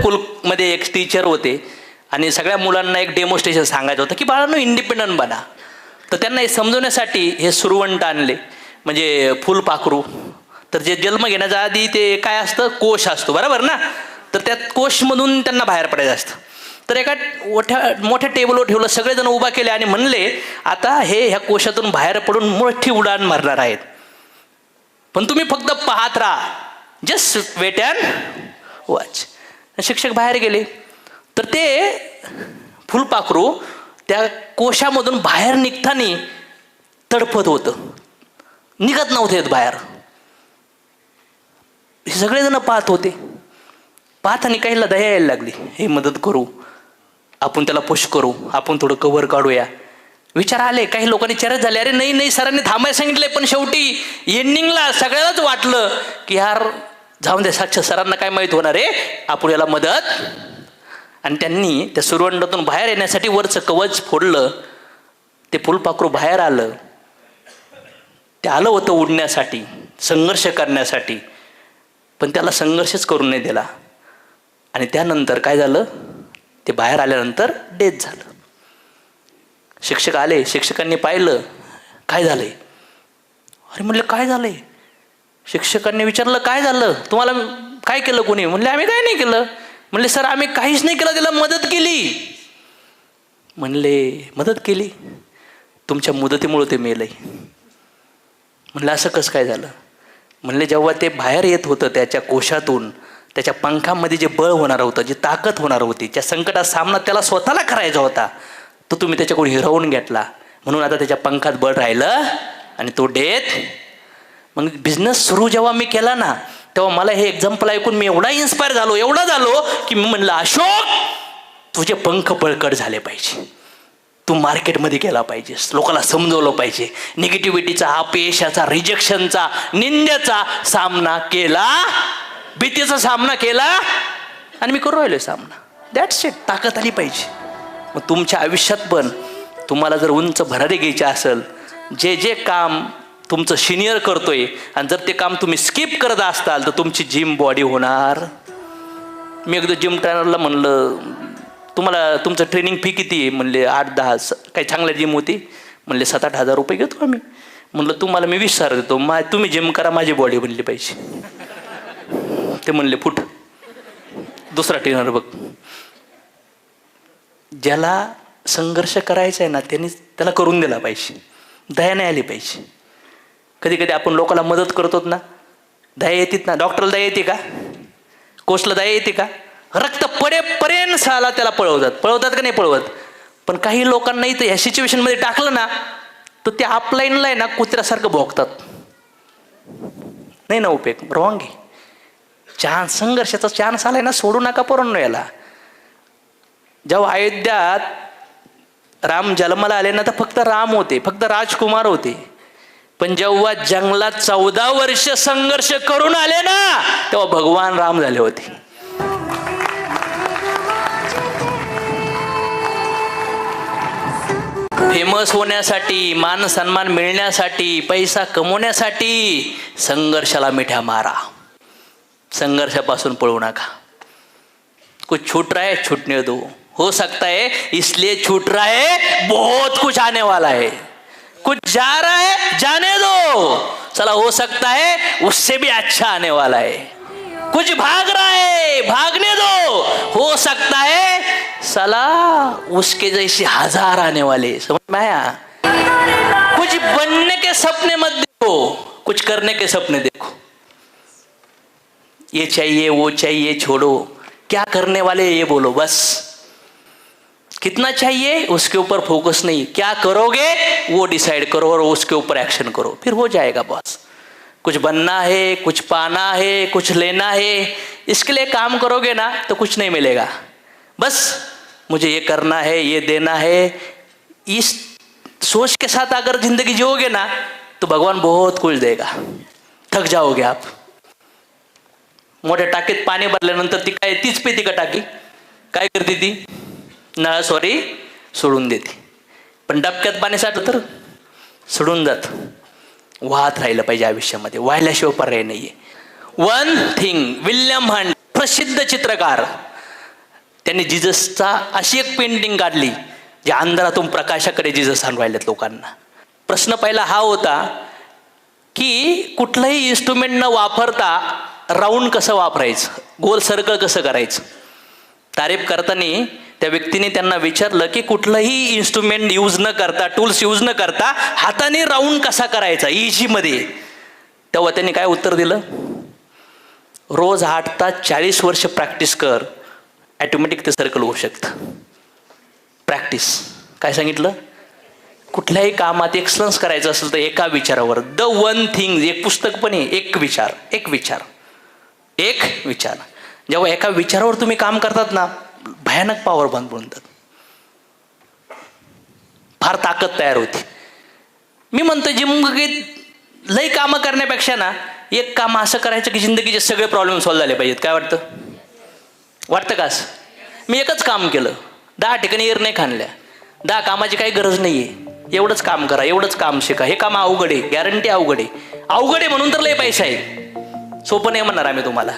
स्कूलमध्ये एक टीचर होते आणि सगळ्या मुलांना एक डेमॉन्स्ट्रेशन सांगायचं होतं की बाळांनो इंडिपेंडंट बना. तर त्यांना हे समजवण्यासाठी हे सुरवंट आणले. म्हणजे फुलपाखरू तर जे जन्म घेण्याच्या आधी ते काय असतं? कोश असतो. बरोबर ना? तर त्या कोशमधून त्यांना बाहेर पडायचं असतं. तर एका मोठ्या मोठ्या टेबलवर ठेवलं सगळेजण उभा केले आणि म्हणले आता हे ह्या कोशातून बाहेर पडून मोठी उडान मारणार आहेत. पण तुम्ही फक्त पाहत राहा. जस्ट वेट अँड वॉच शिक्षक बाहेर गेले. तर ते फुलपाखरू त्या कोशामधून बाहेर निघताना तडफत होतं. निघत नव्हते बाहेर. हे सगळेजण पाहत होते. पाहताना काहीला दया यायला लागली. हे मदत करू. आपण त्याला पुश करू. आपण थोडं कव्हर काढूया. विचार आले. काही लोकांनी चरच झाले. अरे नाही नाही सरांनी थांबायला सांगितले पण शेवटी एंडिंगला सगळ्यालाच वाटलं की यार जाऊन दे साक्ष सरांना काय माहीत होणार आहे? आपण याला मदत. आणि त्यांनी त्या सुरवंडातून बाहेर येण्यासाठी वरचं कवच फोडलं. ते फुलपाखरू बाहेर आलं. ते आलं होतं उडण्यासाठी संघर्ष करण्यासाठी. पण त्याला संघर्षच करू नाही दिला. आणि त्यानंतर काय झालं? ते बाहेर आल्यानंतर डेथ झालं. शिक्षक आले शिक्षकांनी पाहिलं. काय झालंय? अरे म्हणलं काय झालंय? शिक्षकांनी विचारलं काय झालं? तुम्हाला काय केलं कोणी? म्हणले आम्ही काय नाही केलं. म्हणले सर आम्ही काहीच नाही केलं त्याला मदत केली. म्हणले मदत केली? तुमच्या मुदतीमुळं ते मेलंय. म्हणलं असं कसं काय झालं? म्हणले जेव्हा ते बाहेर येत होतं त्याच्या कोशातून त्याच्या पंखामध्ये जे बळ होणार होतं जी ताकद होणार होती ज्या संकटात सामना त्याला स्वतःला करायचा होता तो तुम्ही त्याच्याकडून हिरावून घेतला. म्हणून आता त्याच्या पंखात बळ राहिलं आणि तो डेथ मग बिझनेस सुरू जेव्हा मी केला ना तेव्हा मला हे एक्झाम्पल ऐकून मी एवढा इन्स्पायर झालो एवढा झालो की मी म्हणलं अशोक तुझे पंख बळकट झाले पाहिजे. तू मार्केटमध्ये गेला पाहिजेस लोकांना समजवलं पाहिजे. निगेटिव्हिटीचा अपयशाचा रिजेक्शनचा निंद्याचा सामना केला. भीतीचा सामना केला. आणि मी करू राहिलो सामना. दॅट्स इट ताकद आली पाहिजे. मग तुमच्या आयुष्यात पण तुम्हाला जर उंच भरारी घ्यायची असेल जे जे काम तुमचं सिनियर करतोय आणि जर ते काम तुम्ही स्किप करत असताल तर तुमची जिम बॉडी होणार. मी एकदा जिम ट्रेनरला म्हणलं तुम्हाला तुमचं ट्रेनिंग फी किती आहे? म्हणले आठ दहा काही चांगल्या जिम होती. म्हणले सात आठ हजार रुपये घेतो आम्ही. म्हणलं तुम्हाला मी वीस हजार देतो. मा तुम्ही जिम करा माझी बॉडी बनली पाहिजे. ते म्हणले फुट दुसरा ट्रेनर बघ. ज्याला संघर्ष करायचा आहे ना त्यांनी त्याला करून दिला पाहिजे. दया नाही आली पाहिजे. कधी कधी आपण लोकांना मदत करतो ना दया येतात ना. डॉक्टरला दया येते का? कोसला दया येते का? रक्त पडेपर्यंत साला त्याला पळवतात. पळवतात का नाही पळवत? पण काही लोकांना इथं ह्या सिच्युएशनमध्ये टाकलं ना तर ते अपलाईनला आहे ना कुत्र्यासारखं भोगतात. नाही ना उपयोग रॉंग आहे चान्स संघर्षाचा चान्स आलाय ना सोडू नका पोरांनो याला. जेव्हा अयोध्यात राम जन्माला आले ना तर फक्त राम होते फक्त राजकुमार होते. पण जेव्हा जंगलात चौदा वर्ष संघर्ष करून आले ना तेव्हा भगवान राम झाले होते. फेमस होण्यासाठी मान सन्मान मिळण्यासाठी पैसा कमवण्यासाठी संघर्षाला मिठ्या मारा. संघर्षापासून पळू नका. कुछ छूट रहा है छूटने दो. हो सकता है इसलिए छूट रहा है बहुत कुछ आने वाला है. कुछ जा रहा है, जाने दो। चला हो सकता है उससे भी अच्छा आने वाला है। कुछ भाग रहा है, भागने दो। हो सकता है सला उसके जैसे हज़ार आने वाले समझ में आया? कुछ बनने के सपने मत देखो, कुछ करने के सपने देखो। ये चाहिए, वो चाहिए, छोड़ो। क्या करने वाले ये बोलो, बस। कितना चाहिए? उसके ऊपर फोकस नहीं। क्या करोगे? वो डिसाइड करो और उसके ऊपर एक्शन करो। फिर हो जाएगा बस कुछ बनना है, कुछ पाना है, कुछ लेना है। इसके लिए काम करोगे ना तो कुछ नहीं मिलेगा। बस मुझे ये करना है, ये देना है। इस सोच के साथ अगर ज़िंदगी जियोगे ना तो भगवान बहुत कुछ देगा। थक जाओगे आप। मोठ्या टाकीत पाणी भरल्यानंतर ती काय तीच पेती का टाकी। काय करते ती? नळ सोडून देते. पण डबक्यात पाणी साठलं तर सोडून जात. वाहत राहिलं पाहिजे आयुष्यामध्ये. व्हायल्याशिवाय पर्याय नाहीये. वन थिंग विल्यम हंड प्रसिद्ध चित्रकार त्यांनी जिजसचा अशी एक पेंटिंग काढली जी अंधारातून प्रकाशाकडे जिजस आणवायलेत लोकांना. प्रश्न पहिला हा होता की कुठलंही इन्स्ट्रुमेंट न वापरता राऊंड कसं वापरायचं? गोल सर्कल कसं करायचं? तारीफ करताना त्या व्यक्तीने त्यांना विचारलं की कुठलंही इन्स्ट्रुमेंट यूज न करता टूल्स यूज न करता हाताने राऊंड कसा करायचा? इजीमध्ये तेव्हा त्यांनी काय उत्तर दिलं? रोज आठ तास चाळीस वर्ष प्रॅक्टिस कर. ॲटोमॅटिक ते सर्कल होऊ शकतं. प्रॅक्टिस काय सांगितलं? कुठल्याही कामात एक्सलन्स करायचं असेल तर एका विचारावर. द वन थिंग एक पुस्तक पण आहे. एक विचार. एक विचार. एक विचार. जेव्हा एका विचारावर तुम्ही काम करतात ना भयानक पॉवर बंद बनतात फार ताकद तयार होती. मी म्हणतो जिमगीत लई कामं करण्यापेक्षा ना एक काम असं करायचं की जिंदगीचे सगळे प्रॉब्लेम सॉल्व्ह झाले पाहिजेत. काय वाटतं? वाटतं का असं? मी एकच काम केलं. दहा ठिकाणी एर नाही खाणल्या. दहा कामाची काही गरज नाही आहे एवढंच काम करा एवढंच काम शिका. हे काम अवघड आहे. गॅरंटी अवघड आहे. अवघड आहे म्हणून तर लय पैसा आहे सोपं नाही म्हणणार आम्ही तुम्हाला.